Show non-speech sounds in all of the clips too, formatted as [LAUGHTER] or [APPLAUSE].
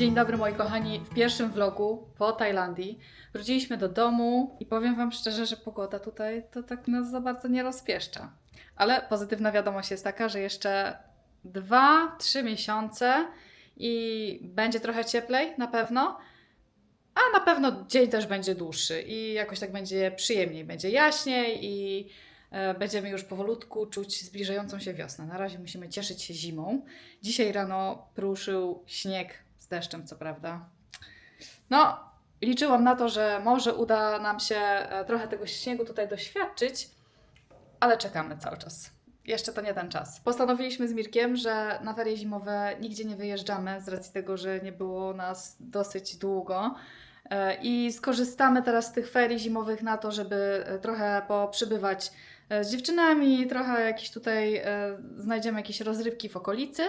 Dzień dobry moi kochani, w pierwszym vlogu po Tajlandii wróciliśmy do domu i powiem Wam szczerze, że pogoda tutaj to tak nas za bardzo nie rozpieszcza. Ale pozytywna wiadomość jest taka, że jeszcze 2-3 miesiące i będzie trochę cieplej na pewno, a na pewno dzień też będzie dłuższy i jakoś tak będzie przyjemniej, będzie jaśniej i e, będziemy już powolutku czuć zbliżającą się wiosnę. Na razie musimy cieszyć się zimą. Dzisiaj rano pruszył śnieg deszczem, co prawda. No, liczyłam na to, że może uda nam się e, trochę tego śniegu tutaj doświadczyć, ale czekamy cały czas. Jeszcze to nie ten czas. Postanowiliśmy z Mirkiem, że na ferie zimowe nigdzie nie wyjeżdżamy z racji tego, że nie było nas dosyć długo. E, I skorzystamy teraz z tych ferii zimowych na to, żeby e, trochę poprzybywać z dziewczynami, trochę jakieś tutaj znajdziemy jakieś rozrywki w okolicy.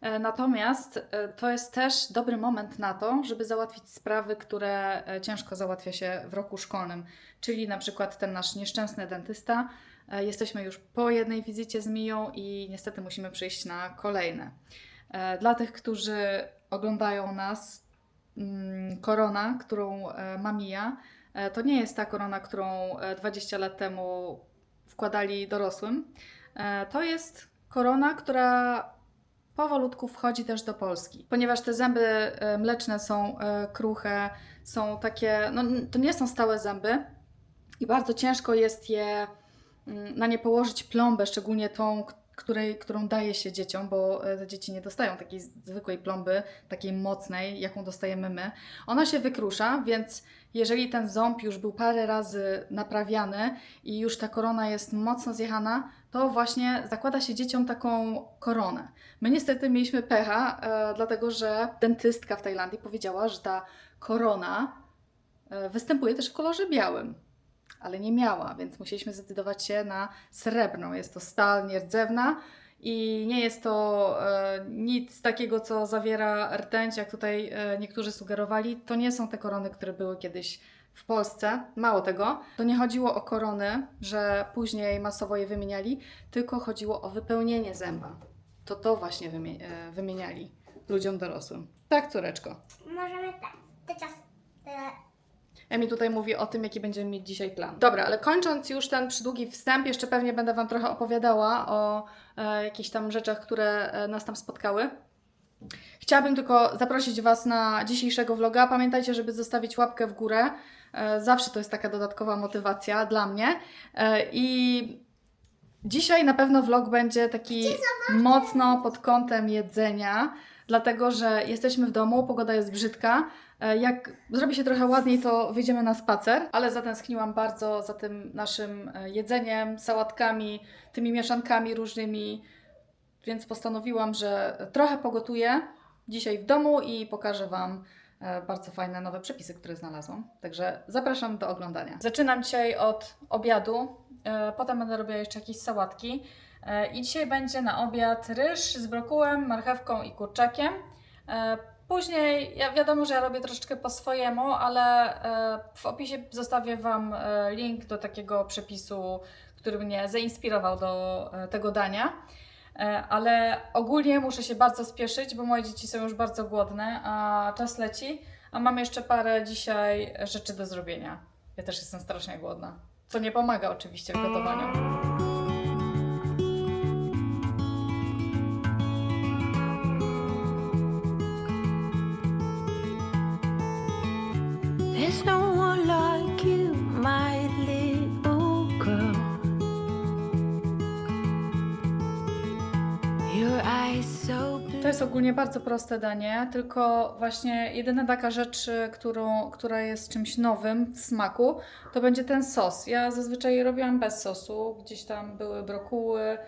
E, Natomiast e, to jest też dobry moment na to, żeby załatwić sprawy, które e, ciężko załatwia się w roku szkolnym, czyli na przykład ten nasz nieszczęsny dentysta. Jesteśmy już po jednej wizycie z Miją i niestety musimy przyjść na kolejne. Dla tych, którzy oglądają nas, mm, korona, którą ma Mija, to nie jest ta korona, którą e, 20 lat temu wkładali dorosłym. To jest korona, która powolutku wchodzi też do Polski. Ponieważ te zęby e, mleczne są e, kruche, są takie, no to nie są stałe zęby i bardzo ciężko jest je mm, na nie położyć plombę, szczególnie tą, której, którą daje się dzieciom, bo e, te dzieci nie dostają takiej zwykłej plomby, takiej mocnej, jaką dostajemy my. Ona się wykrusza, więc jeżeli ten ząb już był parę razy naprawiany i już ta korona jest mocno zjechana, to właśnie zakłada się dzieciom taką koronę. My niestety mieliśmy pecha, e, dlatego że dentystka w Tajlandii powiedziała, że ta korona e, występuje też w kolorze białym, ale nie miała, więc musieliśmy zdecydować się na srebrną. Jest to stal nierdzewna i nie jest to e, nic takiego, co zawiera rtęć, jak tutaj e, niektórzy sugerowali. To nie są te korony, które były kiedyś w Polsce. Mało tego, to nie chodziło o korony, że później masowo je wymieniali, tylko chodziło o wypełnienie zęba. To to właśnie wymie- e, wymieniali ludziom dorosłym. Tak, córeczko. Możemy tak. Teraz. Te... Emi tutaj mówi o tym, jaki będziemy mieć dzisiaj plan. Dobra, ale kończąc już ten przydługi wstęp, jeszcze pewnie będę Wam trochę opowiadała o e, jakichś tam rzeczach, które e, nas tam spotkały. Chciałabym tylko zaprosić Was na dzisiejszego vloga. Pamiętajcie, żeby zostawić łapkę w górę. E, zawsze to jest taka dodatkowa motywacja dla mnie. E, I dzisiaj na pewno vlog będzie taki mocno pod kątem jedzenia, dlatego że jesteśmy w domu, pogoda jest brzydka. E, Jak zrobi się trochę ładniej, to wyjdziemy na spacer, ale zatęskniłam bardzo za tym naszym jedzeniem, sałatkami, tymi mieszankami różnymi, więc postanowiłam, że trochę pogotuję dzisiaj w domu i pokażę Wam e, bardzo fajne nowe przepisy, które znalazłam. Także zapraszam do oglądania. Zaczynam dzisiaj od obiadu, e, potem będę robiła jeszcze jakieś sałatki. E, I dzisiaj będzie na obiad ryż z brokułem, marchewką i kurczakiem. Później, ja wiadomo, że ja robię troszeczkę po swojemu, ale w opisie zostawię Wam link do takiego przepisu, który mnie zainspirował do tego dania. E, Ale ogólnie muszę się bardzo spieszyć, bo moje dzieci są już bardzo głodne, a czas leci. A mam jeszcze parę dzisiaj rzeczy do zrobienia. Ja też jestem strasznie głodna. Co nie pomaga oczywiście w gotowaniu. Ogólnie bardzo proste danie, tylko właśnie jedyna taka rzecz, y, którą, która jest czymś nowym w smaku, to będzie ten sos. Ja zazwyczaj robiłam bez sosu, gdzieś tam były brokuły,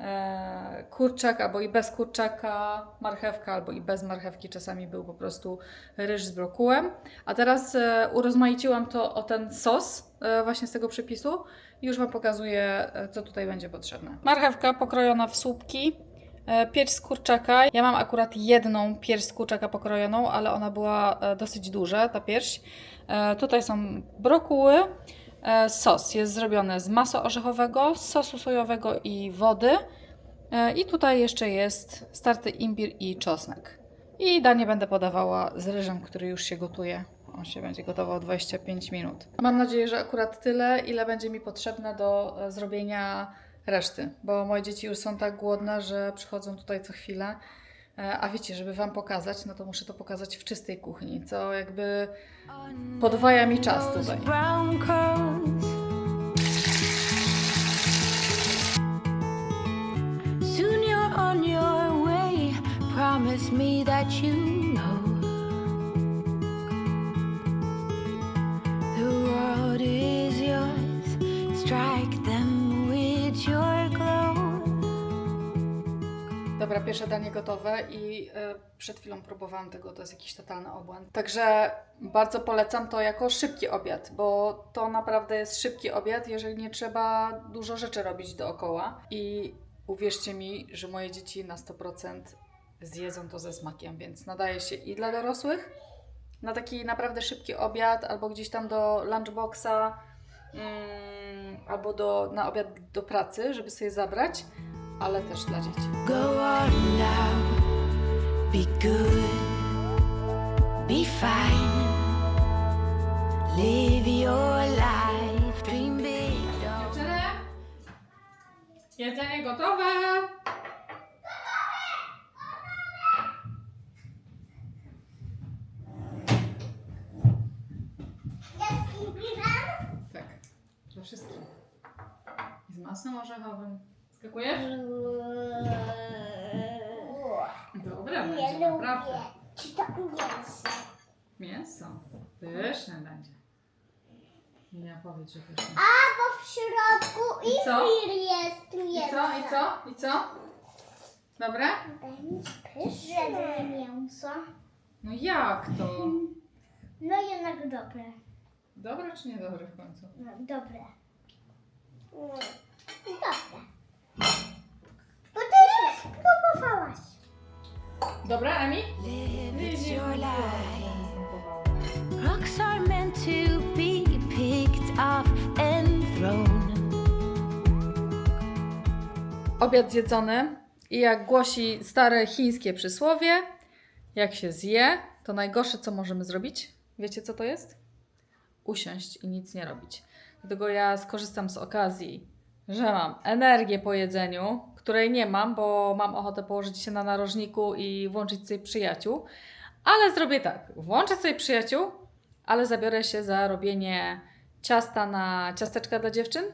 e, kurczak albo i bez kurczaka, marchewka albo i bez marchewki, czasami był po prostu ryż z brokułem. A teraz e, urozmaiciłam to o ten sos e, właśnie z tego przepisu i już Wam pokazuję, e, co tutaj będzie potrzebne. Marchewka pokrojona w słupki, Pierś z kurczaka. Ja mam akurat jedną pierś z kurczaka pokrojoną, ale ona była e, dosyć duża, ta pierś. E, Tutaj są brokuły. E, Sos jest zrobiony z masła orzechowego, sosu sojowego i wody. E, I tutaj jeszcze jest starty imbir i czosnek. I danie będę podawała z ryżem, który już się gotuje. On się będzie gotował 25 minut. Mam nadzieję, że akurat tyle, ile będzie mi potrzebne do e, zrobienia reszty, bo moje dzieci już są tak głodne, że przychodzą tutaj co chwilę. E, A wiecie, żeby Wam pokazać, no to muszę to pokazać w czystej kuchni, co jakby podwaja mi czas tutaj. brown curls. Soon you're on your way. Promise me that you know Dobra, pierwsze danie gotowe i e, przed chwilą próbowałam tego, to jest jakiś totalny obłęd. Także bardzo polecam to jako szybki obiad, bo to naprawdę jest szybki obiad, jeżeli nie trzeba dużo rzeczy robić dookoła. I uwierzcie mi, że moje dzieci na 100% zjedzą to ze smakiem, więc nadaje się i dla dorosłych, na taki naprawdę szybki obiad, albo gdzieś tam do lunchboxa, mm, albo do, na obiad do pracy, żeby sobie zabrać, ale też dla dzieci. Go on now. Be good. Be fine. Live your life. Dream big. Dziewczyny, jedzenie gotowe. Tak, to wszystko. I z masłem orzechowym. Skakujesz? Dobra, Nie będzie naprawdę. lubię. Czy to mięso? Mięso. Pyszne będzie. Nie powiedz, że pyszne. A, bo w środku I co? imbir jest I mięso. co, i co, i co? Dobre? Będzie pyszne mięso. No jak to? No jednak dobre. Dobre czy niedobre w końcu? No, dobre. Mm, Dobre. Dobre, Emi? live. It's your life. Rocks are meant to be picked up and thrown. Obiad zjedzony i jak głosi stare chińskie przysłowie, jak się zje, to najgorsze co możemy zrobić, wiecie co to jest? Usiąść i nic nie robić. Dlatego ja skorzystam z okazji, że mam energię po jedzeniu, której nie mam, bo mam ochotę położyć się na narożniku i włączyć sobie przyjaciół, ale zrobię tak, włączę sobie przyjaciół, ale zabiorę się za robienie ciasta na ciasteczka dla dziewczyn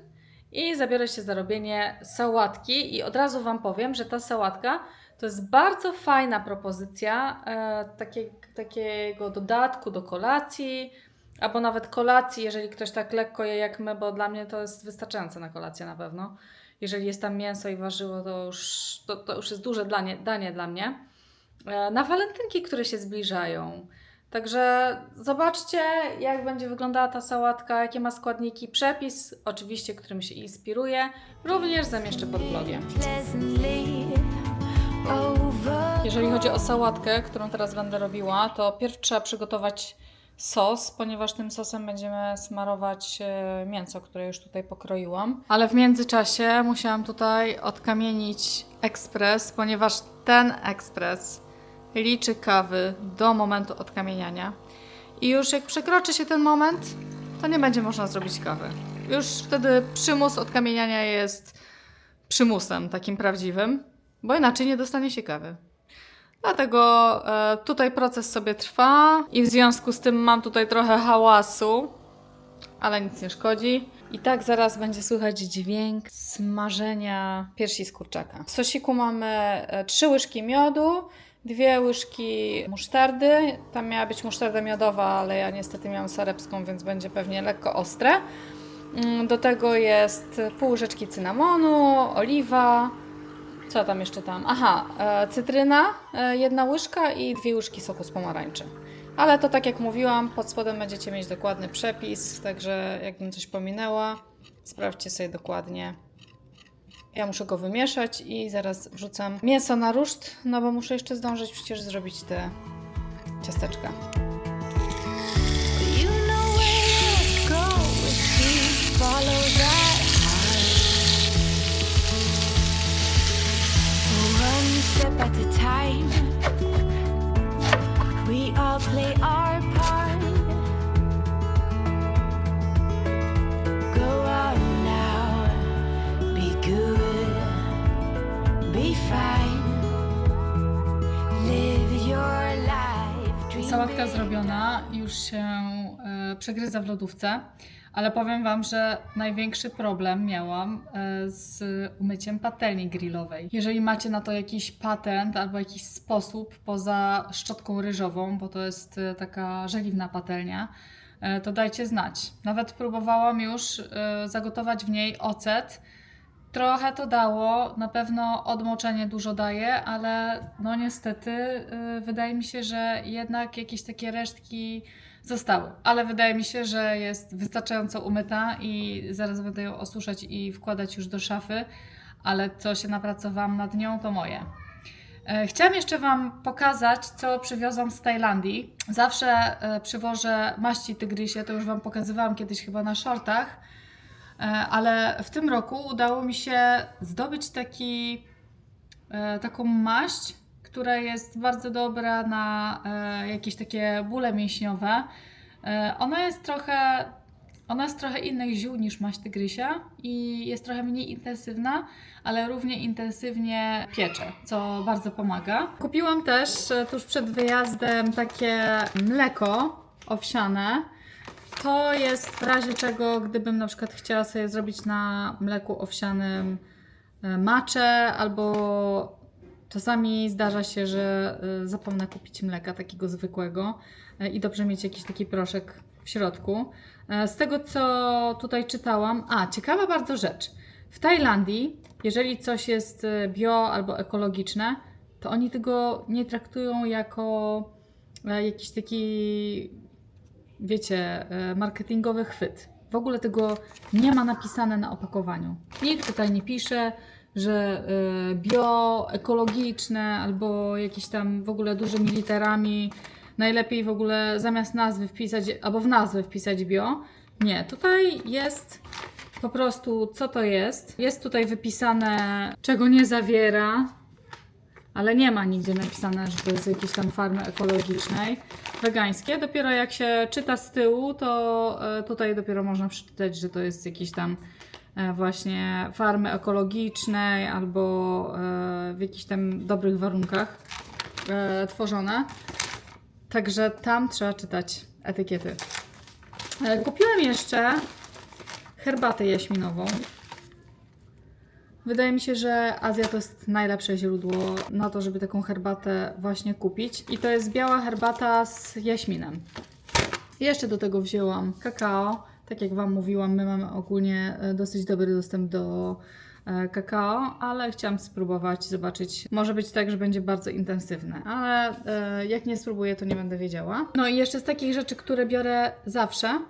i zabiorę się za robienie sałatki. I od razu Wam powiem, że ta sałatka to jest bardzo fajna propozycja e, takie, takiego dodatku do kolacji, albo nawet kolacji, jeżeli ktoś tak lekko je jak my, bo dla mnie to jest wystarczające na kolację na pewno. Jeżeli jest tam mięso i warzyło, to już, to, to już jest duże danie, danie dla mnie. E, na walentynki, które się zbliżają. Także zobaczcie, jak będzie wyglądała ta sałatka, jakie ma składniki, przepis, oczywiście, którym się inspiruję, również zamieszczę pod blogiem. Jeżeli chodzi o sałatkę, którą teraz będę robiła, to pierw trzeba przygotować sos, ponieważ tym sosem będziemy smarować e, mięso, które już tutaj pokroiłam. Ale w międzyczasie musiałam tutaj odkamienić ekspres, ponieważ ten ekspres liczy kawy do momentu odkamieniania. I już jak przekroczy się ten moment, to nie będzie można zrobić kawy. Już wtedy przymus odkamieniania jest przymusem takim prawdziwym, bo inaczej nie dostanie się kawy. Dlatego e, tutaj proces sobie trwa i w związku z tym mam tutaj trochę hałasu, ale nic nie szkodzi. I tak zaraz będzie słychać dźwięk smażenia piersi z kurczaka. W sosiku mamy e, trzy łyżki miodu, dwie łyżki musztardy. Tam miała być musztarda miodowa, ale ja niestety miałam sarepską, więc będzie pewnie lekko ostre. Mm, Do tego jest pół łyżeczki cynamonu, oliwa, co tam jeszcze tam? Aha, e, cytryna, e, jedna łyżka i dwie łyżki soku z pomarańczy. Ale to tak jak mówiłam, pod spodem będziecie mieć dokładny przepis, także jakbym coś pominęła, sprawdźcie sobie dokładnie. Ja muszę go wymieszać i zaraz wrzucam mięso na ruszt, no bo muszę jeszcze zdążyć przecież zrobić te ciasteczka. You know step at a time. all play our part. Go on now, be good, be fine. Live your life. Sałatka zrobiona, już się e, przegryza w lodówce, ale powiem Wam, że największy problem miałam e, z umyciem patelni grillowej. Jeżeli macie na to jakiś patent albo jakiś sposób poza szczotką ryżową, bo to jest e, taka żeliwna patelnia, e, to dajcie znać. Nawet próbowałam już zagotować w niej ocet. Trochę to dało, na pewno odmoczenie dużo daje, ale no niestety wydaje mi się, że jednak jakieś takie resztki zostały. Ale wydaje mi się, że jest wystarczająco umyta i zaraz będę ją osuszać i wkładać już do szafy, ale co się napracowałam nad nią, to moje. E, Chciałam jeszcze Wam pokazać, co przywiozłam z Tajlandii. Zawsze e, przywożę maści tygrysie, to już Wam pokazywałam kiedyś chyba na shortach. E, ale w tym roku udało mi się zdobyć taki, taką maść, która jest bardzo dobra na e, jakieś takie bóle mięśniowe. E, Ona jest trochę, ona jest trochę innych ziół niż maść tygrysia i jest trochę mniej intensywna, ale równie intensywnie piecze, co bardzo pomaga. Kupiłam też e, tuż przed wyjazdem takie mleko owsiane. To jest w razie czego, gdybym na przykład chciała sobie zrobić na mleku owsianym e, maczę, albo czasami zdarza się, że e, zapomnę kupić mleka takiego zwykłego e, i dobrze mieć jakiś taki proszek w środku. E, Z tego co tutaj czytałam, a ciekawa bardzo rzecz. W Tajlandii, jeżeli coś jest e, bio albo ekologiczne, to oni tego nie traktują jako e, jakiś taki wiecie, e, marketingowy chwyt. W ogóle tego nie ma napisane na opakowaniu. Nikt tutaj nie pisze, że e, bio, ekologiczne albo jakieś tam w ogóle dużymi literami. Najlepiej w ogóle zamiast nazwy wpisać, albo w nazwę wpisać bio. Nie, tutaj jest po prostu co to jest. Jest tutaj wypisane, czego nie zawiera, ale nie ma nigdzie napisane, że to jest jakiejś tam farmy ekologicznej, wegańskie. Dopiero jak się czyta z tyłu, to e, tutaj dopiero można przeczytać, że to jest z jakiejś tam właśnie farmy ekologicznej albo e, w jakichś tam dobrych warunkach e, tworzone. Także tam trzeba czytać etykiety. E, Kupiłam jeszcze herbatę jaśminową. Wydaje mi się, że Azja to jest najlepsze źródło na to, żeby taką herbatę właśnie kupić. I to jest biała herbata z jaśminem. Jeszcze do tego wzięłam kakao. Tak jak Wam mówiłam, my mamy ogólnie e, dosyć dobry dostęp do e, kakao, ale chciałam spróbować, zobaczyć. Może być tak, że będzie bardzo intensywne, ale e, jak nie spróbuję, to nie będę wiedziała. No i jeszcze z takich rzeczy, które biorę zawsze,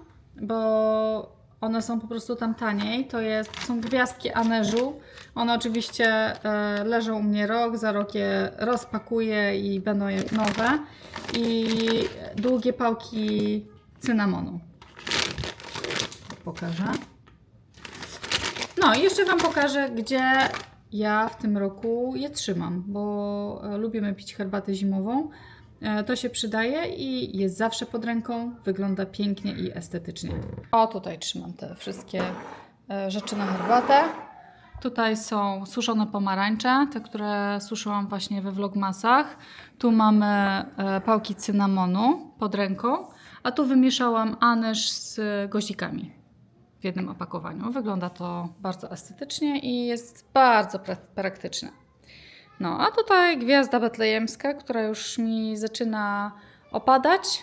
bo one są po prostu tam taniej. To jest, są gwiazdki Aneżu. One oczywiście leżą u mnie rok, za rok je rozpakuję i będą jak nowe. I długie pałki cynamonu. Pokażę. No i jeszcze Wam pokażę, gdzie ja w tym roku je trzymam, bo e, lubimy pić herbatę zimową. E, To się przydaje i jest zawsze pod ręką, wygląda pięknie i estetycznie. O, tutaj trzymam te wszystkie e, rzeczy na herbatę. Tutaj są suszone pomarańcze, te, które suszyłam właśnie we vlogmasach. Tu mamy pałki cynamonu pod ręką, a tu wymieszałam anyż z goździkami w jednym opakowaniu. Wygląda to bardzo estetycznie i jest bardzo pra- praktyczne. No, a tutaj gwiazda betlejemska, która już mi zaczyna opadać.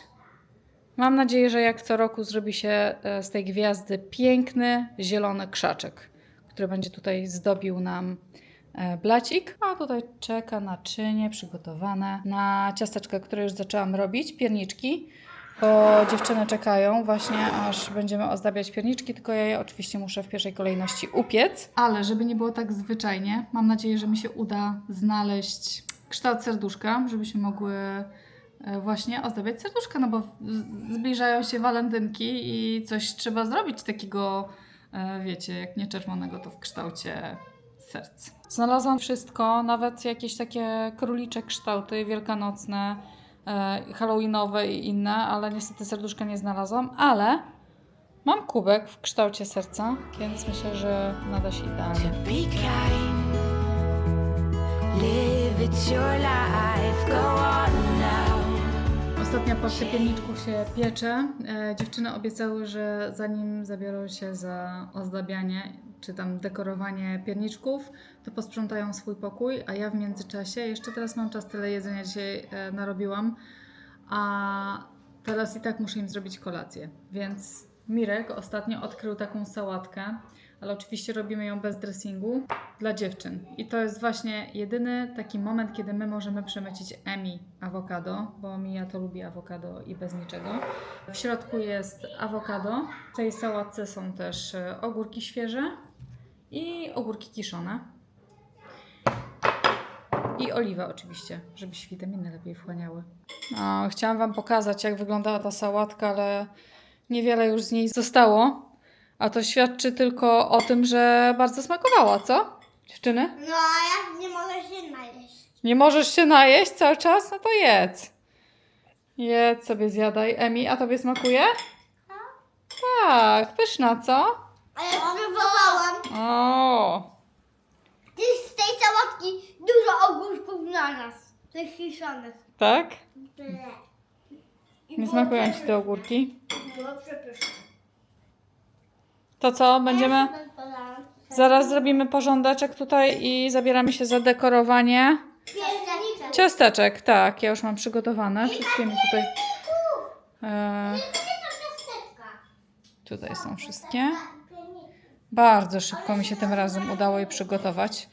Mam nadzieję, że jak co roku zrobi się e, z tej gwiazdy piękny, zielony krzaczek, który będzie tutaj zdobił nam e, blacik. A tutaj czeka naczynie przygotowane na ciasteczka, które już zaczęłam robić, pierniczki, bo dziewczyny czekają właśnie, aż będziemy ozdabiać pierniczki, tylko ja je oczywiście muszę w pierwszej kolejności upiec. Ale żeby nie było tak zwyczajnie, mam nadzieję, że mi się uda znaleźć kształt serduszka, żebyśmy mogły e, właśnie ozdabiać serduszka, no bo zbliżają się walentynki i coś trzeba zrobić takiego, e, wiecie, jak nie czerwonego, to w kształcie serc. Znalazłam wszystko, nawet jakieś takie królicze kształty wielkanocne, halloweenowe i inne, ale niestety serduszka nie znalazłam, ale mam kubek w kształcie serca, więc myślę, że nada się idealnie. Ostatnia porcja pierniczków się piecze. E, dziewczyny obiecały, że zanim zabiorą się za ozdabianie czy tam dekorowanie pierniczków, to posprzątają swój pokój, a ja w międzyczasie, jeszcze teraz mam czas, tyle jedzenia dzisiaj e, narobiłam, a teraz i tak muszę im zrobić kolację. Więc Mirek ostatnio odkrył taką sałatkę, ale oczywiście robimy ją bez dressingu dla dziewczyn. I to jest właśnie jedyny taki moment, kiedy my możemy przemycić Emi awokado, bo Mia to lubi awokado i bez niczego. W środku jest awokado. W tej sałatce są też e, ogórki świeże i ogórki kiszone. I oliwa oczywiście, żeby się witaminy lepiej wchłaniały. No, chciałam Wam pokazać, jak wyglądała ta sałatka, ale niewiele już z niej zostało. A to świadczy tylko o tym, że bardzo smakowała, co? Dziewczyny? No, a ja nie mogę się najeść. Nie możesz się najeść cały czas? No to jedz. Jedz sobie, zjadaj. Emi, a tobie smakuje? Tak, pyszna, co? A ja próbowałam. O, Ty z tej sałatki dużo ogórków naraz. Tych kiszonych. tak? Ble. I Nie było smakują ci przepyszne. te ogórki? Było przepyszne. To co, będziemy... Ja sobie podałam. Zaraz zrobimy porządeczek tutaj i zabieramy się za dekorowanie ciasteczek. Tak, ja już mam przygotowane. Wszystkie mi tutaj... E, nie są ciasteczka. tutaj są wszystkie. Bardzo szybko mi się tym razem udało je przygotować.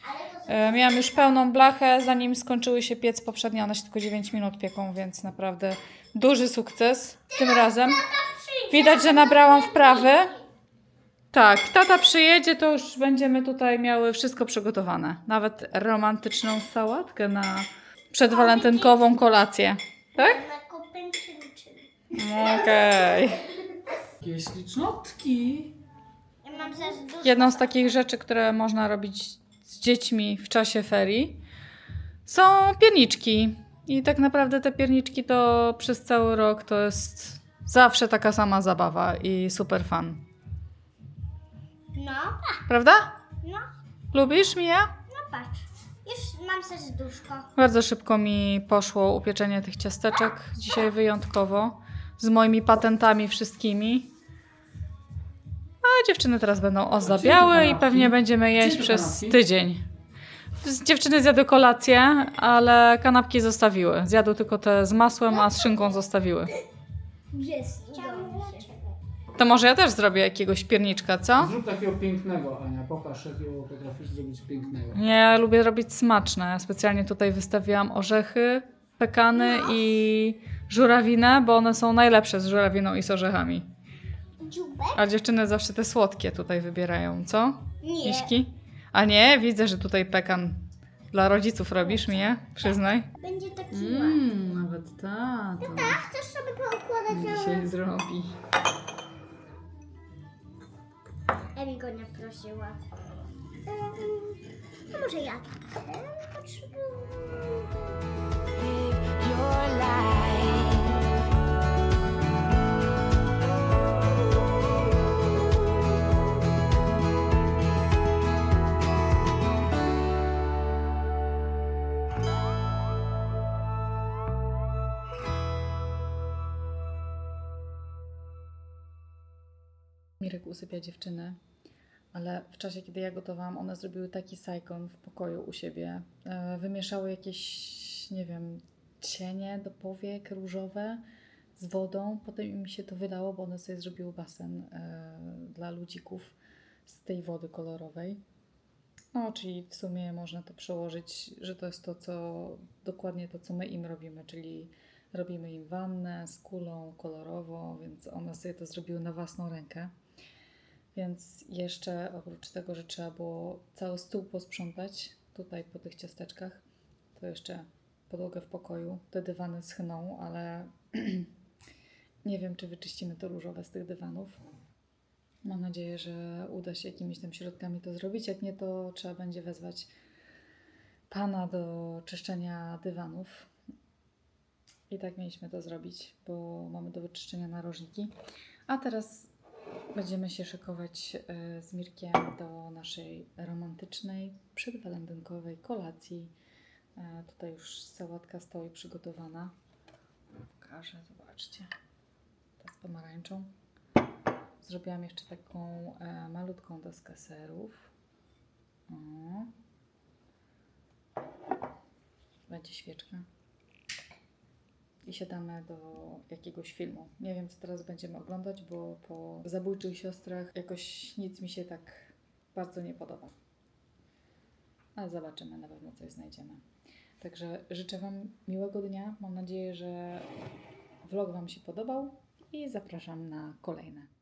E, Miałam już pełną blachę, zanim skończyły się piec poprzednio, one się tylko 9 minut pieką, więc naprawdę duży sukces tym razem. Widać, że nabrałam wprawy. Tak, tata przyjedzie, to już będziemy tutaj miały wszystko przygotowane. Nawet romantyczną sałatkę na przedwalentynkową kolację. Tak? Na kupę czyn Okej. Jakieś ślicznotki. Mam dużo. Jedną z takich rzeczy, które można robić z dziećmi w czasie ferii, są pierniczki. I tak naprawdę te pierniczki to przez cały rok to jest zawsze taka sama zabawa i super fun. No, Prawda? no, Lubisz, Mia? no patrz. Już mam serduszko. Bardzo szybko mi poszło upieczenie tych ciasteczek. Dzisiaj wyjątkowo. Z moimi patentami wszystkimi. Dziewczyny teraz będą ozdabiały i pewnie będziemy jeść przez tydzień. Dziewczyny zjadły kolację, ale kanapki zostawiły. Zjadły tylko te z masłem, a z szynką zostawiły. Jest, udało mi się. To może ja też zrobię jakiegoś pierniczka, co? Zrób takiego pięknego, Ania. Pokaż, jakiego potrafisz zrobić pięknego. Nie, ja lubię robić smaczne. Specjalnie tutaj wystawiłam orzechy, pekany i żurawinę, bo one są najlepsze z żurawiną i z orzechami. Dziubek? A dziewczyny zawsze te słodkie tutaj wybierają, co? Nie. Miśki? A nie, widzę, że tutaj pekan dla rodziców robisz, Mie? Przyznaj. Będzie taki ładny. Mmm, nawet ta. To Chcesz sobie poukładać na... dzisiaj zrobi. Emi go nie prosiła. A może ja też potrzebuję? Live your life. Mirek usypia dziewczyny, ale w czasie, kiedy ja gotowałam, one zrobiły taki sajkon w pokoju u siebie. E, Wymieszały jakieś, nie wiem, cienie do powiek różowe z wodą. Potem im się to wydało, bo one sobie zrobiły basen e, dla ludzików z tej wody kolorowej. No, czyli w sumie można to przełożyć, że to jest to, co dokładnie to, co my im robimy, czyli robimy im wannę z kulą kolorową, więc one sobie to zrobiły na własną rękę. Więc jeszcze oprócz tego, że trzeba było cały stół posprzątać tutaj po tych ciasteczkach, to jeszcze podłogę w pokoju. Te dywany schną, ale [CLEARS THROAT] nie wiem, czy wyczyścimy to różowe z tych dywanów. Mam nadzieję, że uda się jakimiś tam środkami to zrobić. Jak nie, to trzeba będzie wezwać pana do czyszczenia dywanów. I tak mieliśmy to zrobić, bo mamy do wyczyszczenia narożniki. A teraz będziemy się szykować e, z Mirkiem do naszej romantycznej, przedwalentynkowej kolacji. E, Tutaj już sałatka stoi przygotowana. Pokażę, zobaczcie. Ta z pomarańczą. Zrobiłam jeszcze taką e, malutką deskę serów. O. Będzie świeczka. I siadamy do jakiegoś filmu. Nie wiem, co teraz będziemy oglądać, bo po zabójczych siostrach jakoś nic mi się tak bardzo nie podoba. Ale zobaczymy, na pewno coś znajdziemy. Także życzę Wam miłego dnia. Mam nadzieję, że vlog Wam się podobał i zapraszam na kolejne.